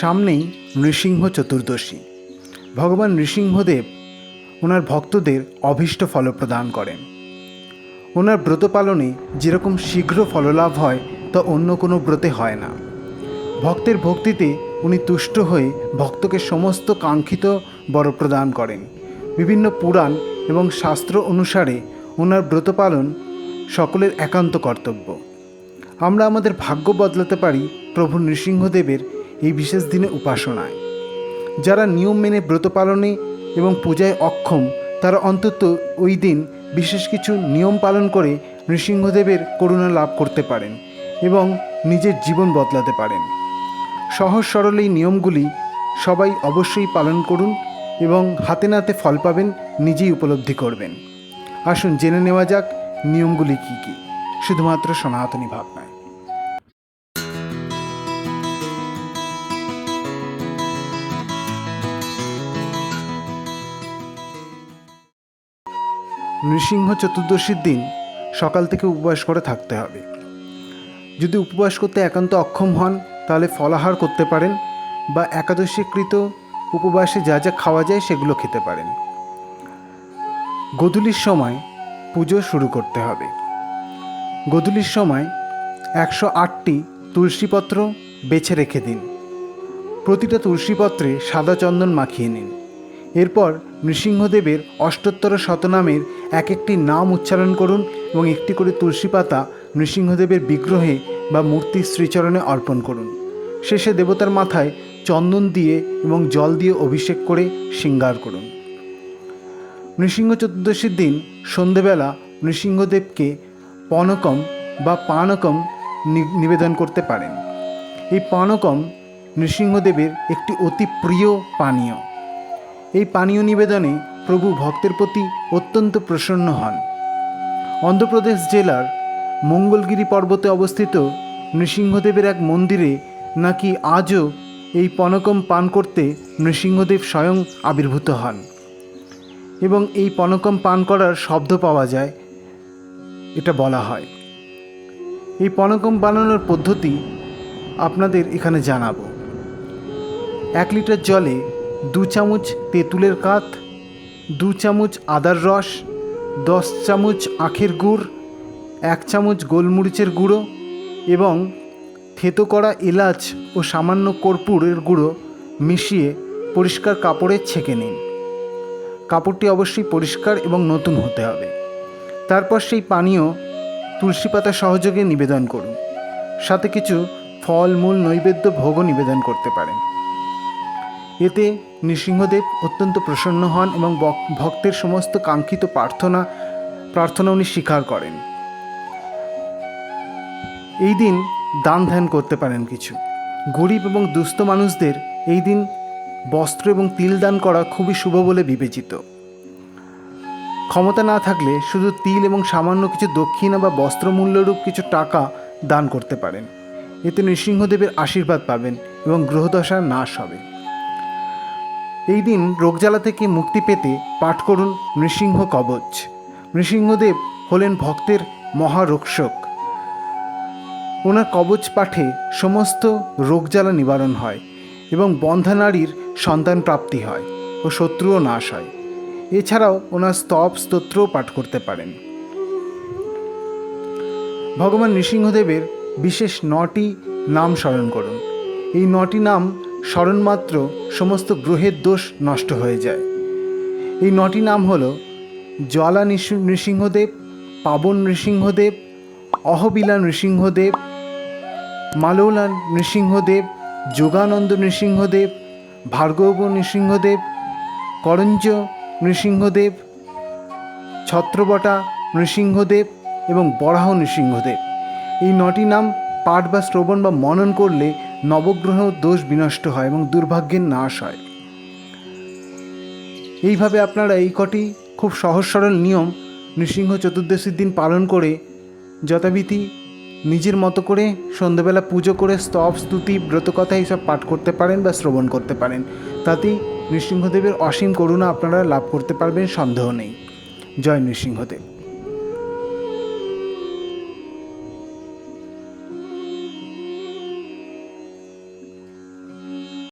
সামনেই নৃসিংহ চতুর্দশী। ভগবান নৃসিংহদেব ওনার ভক্তদের অভীষ্ট ফল প্রদান করেন। ওনার ব্রত পালনে যেরকম শীঘ্র ফললাভ হয়, তা অন্য কোনো ব্রতে হয় না। ভক্তের ভক্তিতে উনি তুষ্ট হয়ে ভক্তকে সমস্ত কাঙ্ক্ষিত বর প্রদান করেন। বিভিন্ন পুরাণ এবং শাস্ত্র অনুসারে ওনার ব্রত পালন সকলের একান্ত কর্তব্য। আমরা আমাদের ভাগ্য বদলাতে পারি প্রভু নৃসিংহদেবের এই বিশেষ দিনে উপাসনায়। যারা নিয়ম মেনে ব্রত পালনে এবং পূজায় অক্ষম, তারা অন্তত ওই দিন বিশেষ কিছু নিয়ম পালন করে নৃসিংহদেবের করুণা লাভ করতে পারেন এবং নিজের জীবন বদলাতে পারেন। সহজ সরল এই নিয়মগুলি সবাই অবশ্যই পালন করুন এবং হাতে নাতে ফল পাবেন, নিজেই উপলব্ধি করবেন। আসুন জেনে নেওয়া যাক নিয়মগুলি কী কী। শুধুমাত্র সনাতনী ভাবনায়। নৃসিংহ চতুর্দশীর দিন সকাল থেকে উপবাস করে থাকতে হবে। যদি উপবাস করতে একান্ত অক্ষম হন, তাহলে ফলাহার করতে পারেন বা একাদশীকৃত উপবাসে যা যা খাওয়া যায় সেগুলো খেতে পারেন। গোধূলির সময় পুজো শুরু করতে হবে। গোধূলির সময় একশো আটটি তুলসীপত্র বেছে রেখে দিন। প্রতিটা তুলসীপত্রে সাদা চন্দন মাখিয়ে নিন। এরপর নৃসিংহদেবের অষ্টোত্তর শতনামের এক একটি নাম উচ্চারণ করুন এবং একটি করে তুলসী পাতা নৃসিংহদেবের বিগ্রহে বা মূর্তির শ্রীচরণে অর্পণ করুন। শেষে দেবতার মাথায় চন্দন দিয়ে এবং জল দিয়ে অভিষেক করে শৃঙ্গার করুন। নৃসিংহ চতুর্দশীর দিন সন্ধেবেলা নৃসিংহদেবকে পনকম বা পানকম নিবেদন করতে পারেন। এই পানকম নৃসিংহদেবের একটি অতি প্রিয় পানীয়। এই পানীয় নিবেদনে প্রভু ভক্তের প্রতি অত্যন্ত প্রসন্ন হন। অন্ধ্রপ্রদেশ জেলার মঙ্গলগিরি পর্বতে অবস্থিত নৃসিংহদেবের এক মন্দিরে নাকি আজও এই পনকম পান করতে নৃসিংহদেব স্বয়ং আবির্ভূত হন। এবং এই পনকম পান করার শব্দ পাওয়া যায়, এটা বলা হয়। এই পনকম বানানোর পদ্ধতি আপনাদের এখানে জানাব। এক লিটার জলে দু চামচ তেঁতুলের কাত, দু চামচ আদার রস, দশ চামচ আখের গুড়, এক চামচ গোলমরিচের গুঁড়ো এবং থেতো করা এলাচ ও সামান্য কর্পূরের গুঁড়ো মিশিয়ে পরিষ্কার কাপড়ে ছেঁকে নিন। কাপড়টি অবশ্যই পরিষ্কার এবং নতুন হতে হবে। তারপর সেই পানীয় তুলসী পাতা সহযোগে নিবেদন করুন। সাথে কিছু ফল মূল নৈবেদ্য ভোগও নিবেদন করতে পারেন। এতে নৃসিংহদেব অত্যন্ত প্রসন্ন হন এবং ভক্তের সমস্ত কাঙ্ক্ষিত প্রার্থনা প্রার্থনা উনি স্বীকার করেন। এই দিন দান ধ্যান করতে পারেন কিছু। গরিব এবং দুস্থ মানুষদের এই দিন বস্ত্র এবং তিল দান করা খুবই শুভ বলে বিবেচিত। ক্ষমতা না থাকলে শুধু তিল এবং সামান্য কিছু দক্ষিণা বা বস্ত্রমূল্যরূপ কিছু টাকা দান করতে পারেন। এতে নৃসিংহদেবের আশীর্বাদ পাবেন এবং গ্রহদশার নাশ হবে। এই দিন রোগজ্বালা থেকে মুক্তি পেতে পাঠ করুন নৃসিংহ কবচ। নৃসিংহদেব হলেন ভক্তের মহারক্ষক ওনার কবচ পাঠে সমস্ত রোগজ্বালা নিবারণ হয় এবং বন্ধা নারীর সন্তান প্রাপ্তি হয় ও শত্রুও নাশ হয়। এছাড়াও ওনার স্তব স্তোত্রও পাঠ করতে পারেন। ভগবান নৃসিংহদেবের বিশেষ নটি নাম স্মরণ করুন। এই নটি নাম স্মরণমাত্র সমস্ত গ্রহের দোষ নষ্ট হয়ে যায়। এই নটি নাম হল জ্বালা নৃসিংহদেব, পাবন নৃসিংহদেব, অহবিলা নৃসিংহদেব, মালৌলা নৃসিংহদেব, যোগানন্দ নৃসিংহদেব, ভার্গব নৃসিংহদেব, করঞ্জ নৃসিংহদেব, ছত্রবটা নৃসিংহদেব এবং বরাহ নৃসিংহদেব। এই নটি নাম পাঠ বা শ্রবণ বা মনন করলে নবগ্রহ দোষ বিনষ্ট হয় এবং দুর্ভাগ্যের নাশ হয়। এইভাবে আপনারা এই কটি খুব সহজ সরল নিয়ম নৃসিংহ চতুর্দশীর দিন পালন করে যথাবিধি নিজের মতো করে সন্ধ্যাবেলা পুজো করে স্তব, স্তুতি, ব্রতকথা এইসব পাঠ করতে পারেন বা শ্রবণ করতে পারেন। তাতেই নৃসিংহদেবের অসীম করুণা আপনারা লাভ করতে পারবেন, সন্দেহ নেই। জয় নৃসিংহদেব।